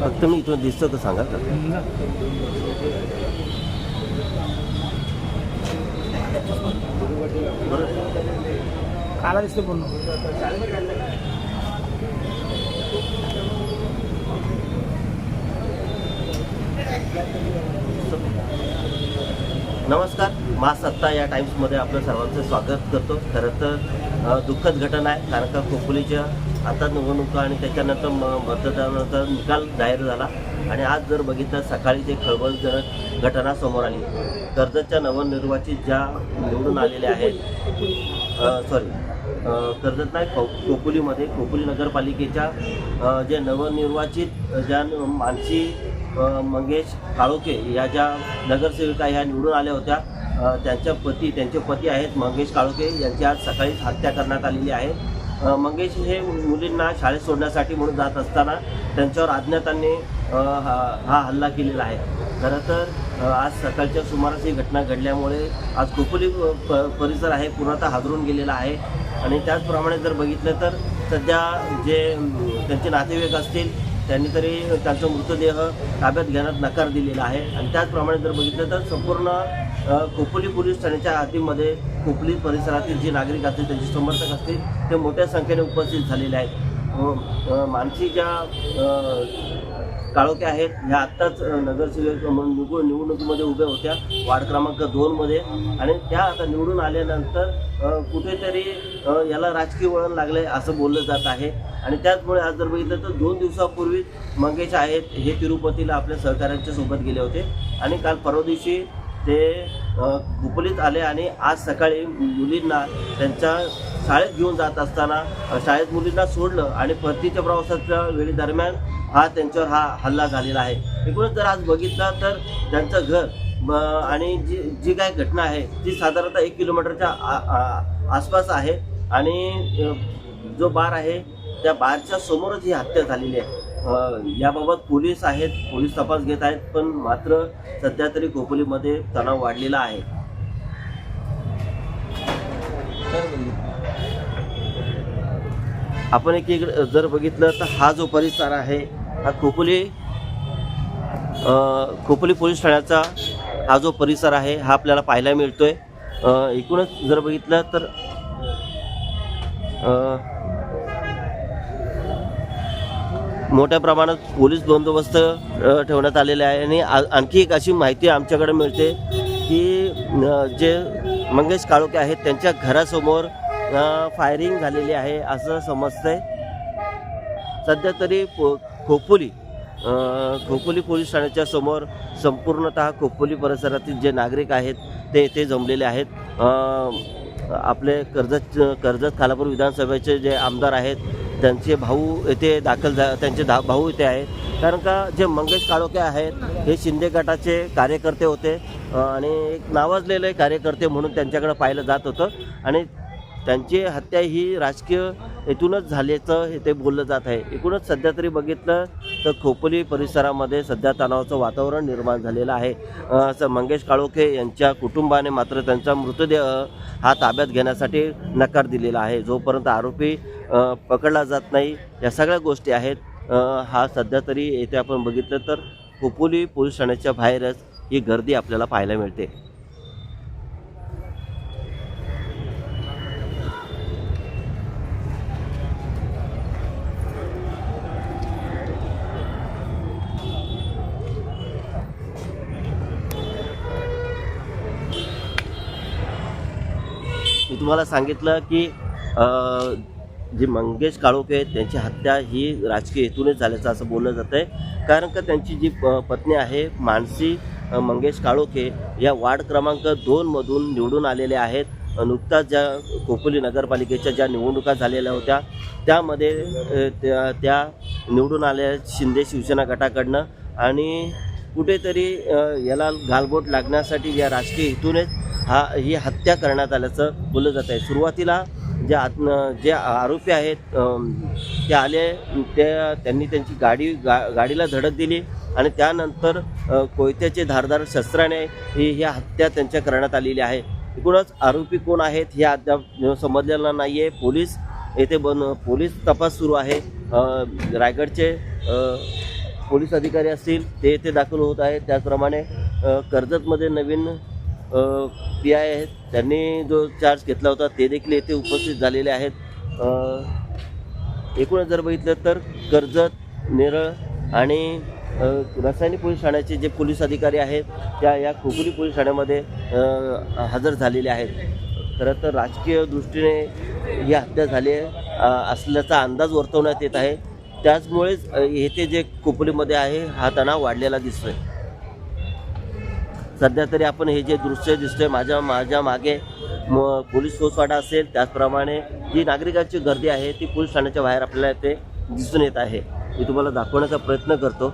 फक्त मी इथून दिसतं तर सांगा का बरं. काला दिसतो पूर्ण. नमस्कार मा सत्ता या टाईम्समध्ये आपलं सर्वांचं स्वागत करतो. खरं तर दुःखद घटना आहे कारण का खोपोलीच्या आता निवडणुका आणि त्याच्यानंतर म मतदानाचा निकाल जाहीर झाला. आणि आज जर बघितलं सकाळी ते खळबळजनक घटना समोर आली. कर्जतच्या नवनिर्वाचित ज्या निवडून आलेल्या आहेत सॉरी कर्जत नाही खोपोलीमध्ये खोपोली नगरपालिकेच्या जे नवनिर्वाचित ज्या मानसी मंगेश काळोखे या ज्या नगरसेविका ह्या निवडून आल्या होत्या त्यांच्या पती त्यांचे पती आहेत मंगेश काळोखे. यांची आज सकाळीच हत्या करण्यात आलेली आहे. मंगेश हे मुलींना शाळेत सोडण्यासाठी म्हणून जात असताना त्यांच्यावर अज्ञातांनी हा हा हल्ला केलेला आहे. खरं तर आज सकाळच्या सुमारास ही घटना घडल्यामुळे आज खोपोली परिसर आहे पूर्णतः हादरून गेलेला आहे. आणि त्याचप्रमाणे जर बघितलं तर सध्या जे त्यांचे नातेवाईक असतील त्यांनी तरी त्यांचा मृतदेह ताब्यात घेण्यात नकार दिलेला आहे. आणि त्याचप्रमाणे जर बघितलं तर संपूर्ण अ, खोपोली पोलीस ठाण्याच्या हातीमध्ये खोपोली परिसरातील जे नागरिक असतील त्यांचे समर्थक असतील ते मोठ्या संख्येने उपस्थित झालेले आहेत. मानसी ज्या काळोख्या आहेत. ह्या आत्ताच नगरसेवक म्हणून निवडून निवडणुकीमध्ये उभ्या होत्या. वार्ड क्रमांक दोनमध्ये आणि त्या आता निवडून आल्यानंतर कुठेतरी याला राजकीय वळण लागलं आहे असं बोललं जात आहे. आणि त्याचमुळे आज जर बघितलं तर दोन दिवसापूर्वी मंगेश आहेत हे तिरुपतीला आपल्या सहकाऱ्यांच्या सोबत गेले होते. आणि काल परवा दिवशी ते अ, आले आणि आज सकाळी मुलींना त्यांच्या शाळेत घेऊन जात असताना शाळेत मुलींना सोडलं आणि परतीच्या प्रवासाच्या वेळेदरम्यान हा त्यांच्यावर हा हल्ला झालेला आहे. एकूणच जर आज बघितला तर त्यांचं घर आणि जी जी काय घटना आहे ती साधारणतः एक किलोमीटरच्या आ- आसपास आहे. आणि जो बार आहे त्या बारच्या समोरच ही हत्या झालेली आहे. याबाबत पोलीस आहेत पोलीस तपास घेत आहेत पण मात्र सध्या तरी खोपोलीमध्ये तणाव वाढलेला आहे. आपण एक इकडे जर बघितलं तर हा जो परिसर आहे हा खोपोली खोपोली पोलीस ठाण्याचा हा जो परिसर आहे हा आपल्याला पाहायला मिळतोय. एकूणच जर बघितलं तर मोठ्या प्रमाणात पोलीस बंदोबस्त ठेवण्यात आलेले आहे. आणि आ- आणखी एक अशी माहिती आमच्याकडे मिळते की जे मंगेश काळोखे आहेत त्यांच्या घरासमोर फायरिंग झालेली आहे असं समजतंय. सध्या तरी पो खोपोली खोपोली पोलीस ठाण्याच्या समोर संपूर्णतः खोपोली परिसरातील जे नागरिक आहेत ते येथे जमलेले आहेत. आपले कर्जत कर्जत खालापूर विधानसभेचे जे आमदार आहेत त्यांचे भाऊ येथे दाखल झा त्यांचे धा भाऊ इथे आहेत. कारण का जे मंगेश काळोखे आहेत हे शिंदे गटाचे कार्यकर्ते होते. आणि एक नावाजलेले कार्यकर्ते म्हणून त्यांच्याकडे पाहिलं जात होतं. आणि त्यांची हत्या ही राजकीय हेतूनच झाल्याचं हे ते बोललं जात आहे. एकूणच सध्या तरी बघितलं तर खोपोली परिसरामध्ये सध्या तणावाचं वातावरण निर्माण झालेलं आहे. असं मंगेश काळोखे यांच्या कुटुंबाने मात्र त्यांचा मृतदेह हा ताब्यात घेण्यासाठी नकार दिलेला आहे. जोपर्यंत आरोपी पकडला जात नाही या सगळ्या गोष्टी आहेत. हा सध्या तरी येथे आपण बघितलं तर खोपोली पोलीस ठाण्याच्या बाहेरच ही गर्दी आपल्याला पाहायला मिळते. तुम्हाला सांगितलं की जी जे मंगेश काळोखे आहेत त्यांची हत्या ही राजकीय हेतूनेच झाल्याचं असं बोललं जातं आहे कारण का त्यांची जी प- पत्नी आहे मानसी मंगेश काळोखे या वार्ड क्रमांक दोनमधून निवडून आलेल्या आहेत. नुकताच ज्या खोपोली नगरपालिकेच्या ज्या निवडणुका झालेल्या होत्या त्यामध्ये त्या त्या निवडून आल्या शिंदे शिवसेना गटाकडनं. आणि कुठेतरी याला गालबोट लागण्यासाठी या राजकीय हेतूनेच हा ही हत्या करण्यात आल्याचं बोललं जात आहे. सुरुवातीला जे आत जे आरोपी आहेत ते आले ते त्यांनी त्यांची गाडी गा गाडीला धडक दिली आणि त्यानंतर कोयत्याचे धारदार शस्त्राने ही ही हत्या त्यांच्या करण्यात आलेली आहे. एकूणच आरोपी कोण आहेत हे अद्याप समजलेलं नाही आहे पोलीस येथे बन पोलीस तपास सुरू आहे. रायगडचे पोलीस अधिकारी असतील ते येथे दाखल होत आहेत. त्याचप्रमाणे कर्जतमध्ये नवीन पी आय आहेत. त्यांनी जो चार्ज घेतला होता ते देखील येथे उपस्थित झालेले आहेत. एकूणच जर बघितलं तर कर्जत नेरळ आणि रासायनिक रसायनी पोलीस ठाण्याचे जे पोलीस अधिकारी आहेत त्या या खोकुली पोलीस ठाण्यामध्ये हजर झालेले आहेत. खरं तर राजकीय दृष्टीने ही हत्या झाली आहे. असल्याचा अंदाज वर्तवण्यात येत आहे. त्याचमुळेच येथे जे खोपोलीमध्ये आहे हा तणाव वाढलेला दिसतोय. सध्या तरी आपण हे जे दृश्य दिसतंय माझ्या माझ्या मागे म पोलीस फौजफाटा असेल त्याचप्रमाणे जी नागरिकांची गर्दी आहे ती पोलीस ठाण्याच्या बाहेर आपल्याला ते दिसून येत आहे. मी तुम्हाला दाखवण्याचा प्रयत्न करतो.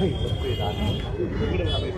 配合对他，为。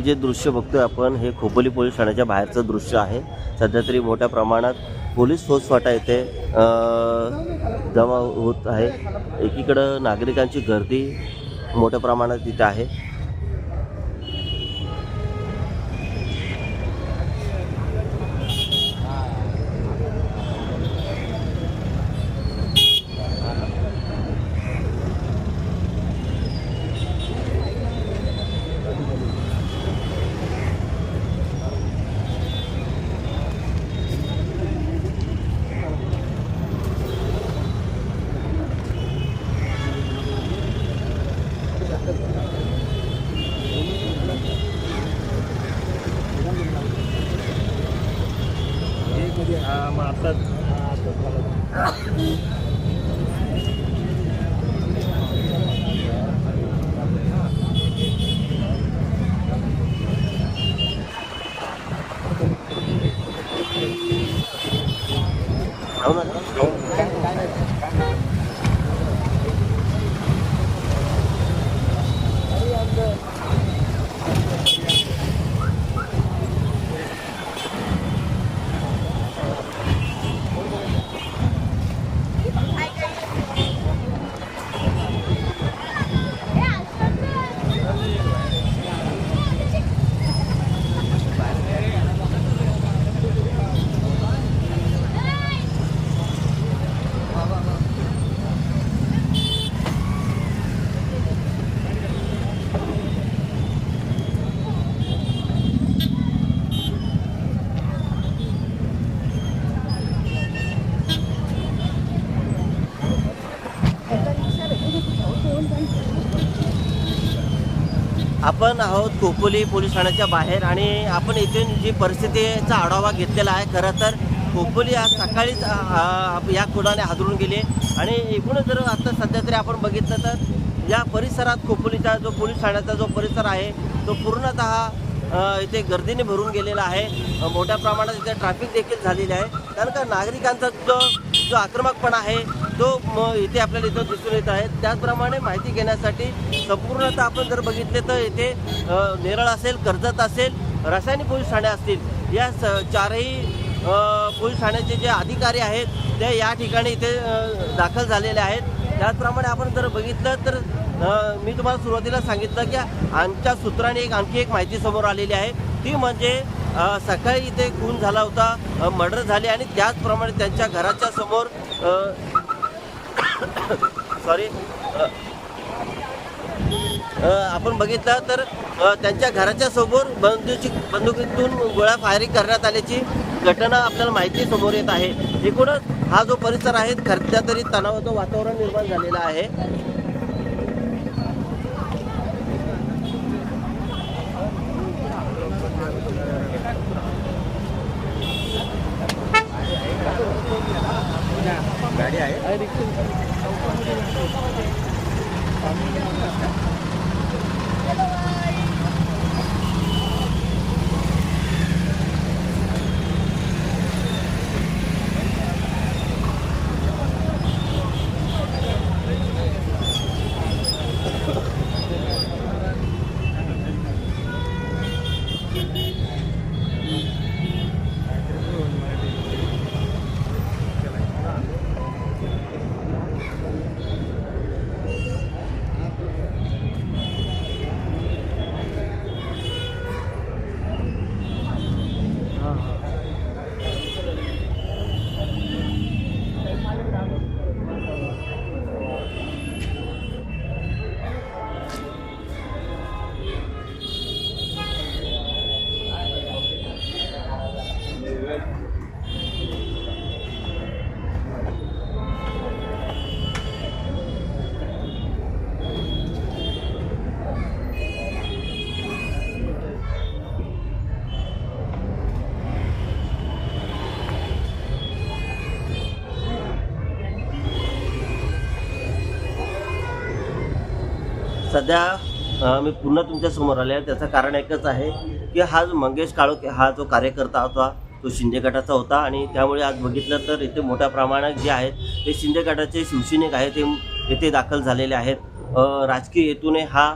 हे जे दृश्य बघतोय आपण हे खोपोली पोलीस ठाण्याच्या बाहेरचं दृश्य आहे. सध्या तरी मोठ्या प्रमाणात पोलीस फौजफाटा येथे अ, जमा होत आहे. एकीकडं नागरिकांची गर्दी मोठ्या प्रमाणात इथे आहे. हो आपण आहोत कोपोली पोलीस ठाण्याच्या बाहेर आणि आपण इथून जी परिस्थितीचा आढावा घेतलेला आहे खरं तर कोपोली आज सकाळीच या खुणाने हादरून गेले आणि एकूणच जर आता सध्या तरी आपण बघितलं तर या परिसरात कोपोलीचा जो पोलीस ठाण्याचा जो परिसर आहे तो पूर्णतः इथे गर्दीने भरून गेलेला आहे. मोठ्या प्रमाणात इथे ट्रॅफिक देखील झालेली आहे. कारण का नागरिकांचा जो जो आक्रमकपणा आहे तो म, इथे आपल्याला इथं दिसून येत आहे त्याचप्रमाणे माहिती घेण्यासाठी संपूर्णतः आपण जर बघितले तर इथे नेरळ असेल कर्जत असेल रासायनिक पोलीस ठाणे असतील. या स चारही पोलीस ठाण्याचे जे अधिकारी आहेत ते या ठिकाणी इथे दाखल झालेले आहेत. त्याचप्रमाणे आपण जर बघितलं तर मी तुम्हाला सुरुवातीला सांगितलं की आमच्या सूत्राने एक आणखी एक माहिती समोर आलेली आहे. ती म्हणजे सकाळी इथे खून झाला होता मर्डर झाले आणि त्याचप्रमाणे त्यांच्या घराच्या समोर सॉरी आपण बघितलं तर त्यांच्या घराच्या समोर बंदूची बंदुकीतून गोळ्या फायरिंग करण्यात आल्याची घटना आपल्याला माहिती समोर येत आहे. एकूणच हा जो परिसर आहे खरच्या तरी तणावाचं वातावरण निर्माण झालेलं आहे. गाडी आहे? そうです。सध्या मी पुन्हा तुमच्यासमोर आले आहे. त्याचं कारण एकच आहे की हा जो मंगेश काळोखे हा जो कार्यकर्ता होता तो शिंदे गटाचा होता आणि त्यामुळे आज बघितलं तर इथे मोठ्या प्रमाणात जे आहेत ते शिंदे गटाचे शिवसैनिक आहेत ते येथे दाखल झालेले आहेत. राजकीय हेतूने हा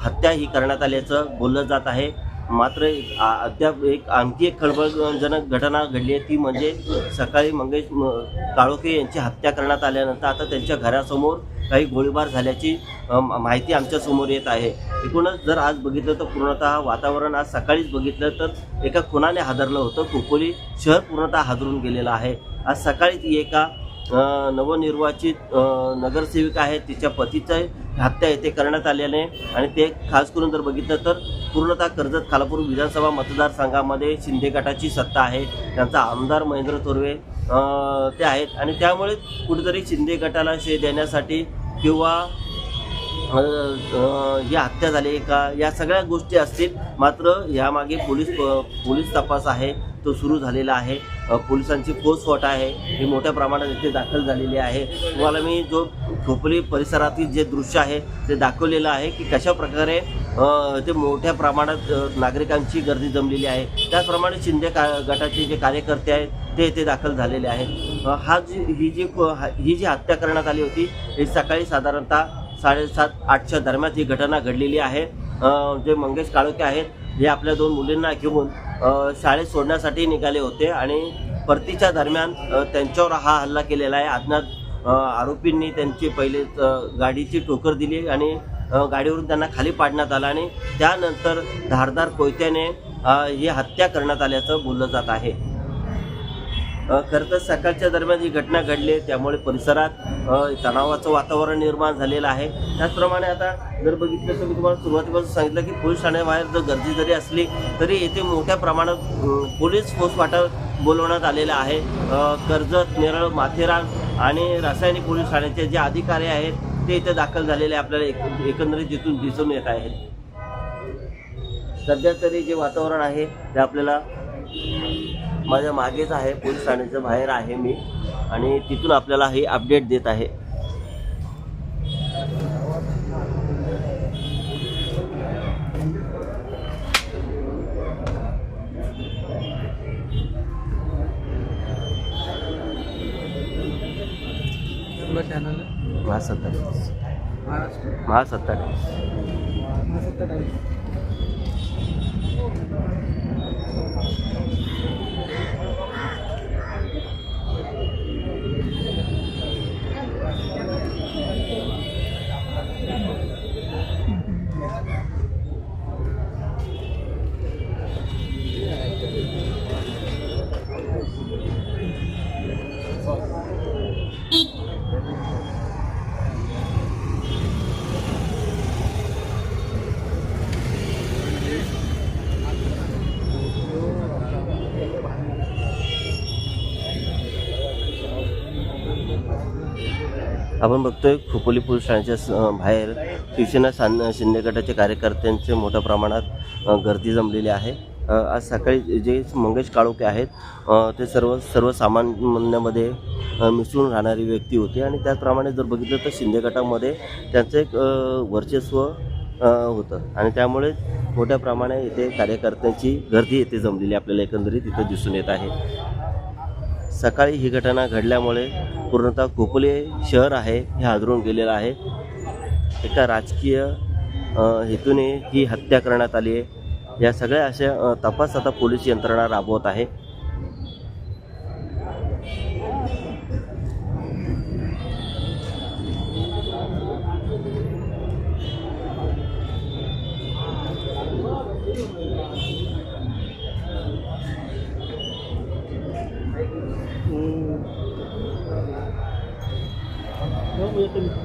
हत्या ही करण्यात आल्याचं बोललं जात आहे. मात्र अद्याप एक आणखी एक खळबळजनक घटना घडली आहे ती म्हणजे सकाळी मंगेश म- काळोखे यांची हत्या करण्यात आल्यानंतर आता त्यांच्या घरासमोर काही गोळीबार झाल्याची माहिती आमच्यासमोर येत आहे. एकूणच जर आज बघितलं तर पूर्णतः वातावरण आज सकाळीच बघितलं तर एका खुनाने हादरलं होतं. खोपोली शहर पूर्णतः हादरून गेलेलं आहे. आज सकाळीच एका नवनिर्वाचित नगरसेविका आहे. तिच्या पतीचं हत्या येथे करण्यात आल्याने आणि ते खास करून जर बघितलं तर पूर्णतः कर्जत खालापूर विधानसभा मतदारसंघामध्ये शिंदे गटाची सत्ता आहे. त्यांचा आमदार महेंद्र थोरवे ते आहेत. आणि त्यामुळे कुठेतरी शिंदे गटाला शे देण्यासाठी किंवा अ, ही हत्या झाली का या सगळ्या गोष्टी असतील. मात्र यामागे पोलीस पोलीस तपास आहे तो सुरू झालेला आहे. पोलिसांची पोस्टफोट आहे. ही मोठ्या प्रमाणात इथे दाखल झालेली आहे. तुम्हाला मी जो खोपली परिसरातील जे दृश्य आहे ते दाखवलेलं आहे की कशा प्रकारे ते मोठ्या प्रमाणात नागरिकांची गर्दी जमलेली आहे. त्याचप्रमाणे शिंदे का गटाचे जे कार्यकर्ते आहेत ते इथे दाखल झालेले आहेत. हा जी ही जी ही जी हत्या करण्यात आली होती ही सकाळी साधारणतः साडेसात आठच्या दरम्यान ही घटना घडलेली आहे. जे मंगेश काळोखे आहेत हे आपल्या दोन मुलींना घेऊन शाळेत सोडण्यासाठी निघाले होते आणि परतीच्या दरम्यान त्यांच्यावर हा हल्ला केलेला आहे. अज्ञात आरोपींनी त्यांची पहिले गाडीची ठोकर दिली आणि गाडीवरून त्यांना खाली पाडण्यात आलं आणि त्यानंतर धारदार कोयत्याने ही हत्या करण्यात आल्याचं बोललं जात आहे. खरं तर सकाळच्या दरम्यान ही घटना घडली आहे. त्यामुळे परिसरात तणावाचं वातावरण निर्माण झालेलं आहे. त्याचप्रमाणे आता जर बघितलं तर मी तुम्हाला सुरुवातीपासून सांगितलं की पोलीस ठाण्याबाहेर जर गर्दी जरी असली तरी येथे मोठ्या प्रमाणात पोलीस फोर्स वाटा बोलवण्यात आलेला आहे. कर्जत नेरळ माथेरान आणि रासायनिक पोलीस ठाण्याचे जे अधिकारी आहेत ते इथे दाखल झालेले आपल्याला एक एकंदरीत तिथून दिसून येत आहेत सध्या तरी जे वातावरण आहे ते आपल्याला माझ्या मागेच आहे पोलीस ठाण्याच्या बाहेर आहे मी. आणि तिथून आपल्याला हे अपडेट देत आहे. महासत्ता महासत्ता आपण बघतोय खोपोली पोलीस ठाण्याच्या स- बाहेर शिवसेना सान शिंदे गटाच्या कार्यकर्त्यांचे मोठ्या प्रमाणात गर्दी जमलेली आहे. आज सकाळी जे मंगेश काळोखे आहेत ते सर्व सर्वसामान्यामध्ये मिसळून राहणारी व्यक्ती होती आणि त्याचप्रमाणे जर बघितलं तर शिंदे गटामध्ये त्यांचं एक वर्चस्व होतं. आणि त्यामुळे मोठ्या प्रमाणे इथे कार्यकर्त्यांची गर्दी येथे जमलेली आपल्याला एकंदरीत इथं दिसून येत आहे. सकाळी ही घटना घडल्यामुळे पूर्णतः खोपोली शहर आहे हे हादरून गेलेलं आहे. एका राजकीय हेतूने ही हत्या करण्यात आली आहे. या सगळ्या अशा तपास आता पोलीस यंत्रणा राबवत आहे. हो, येतो मी.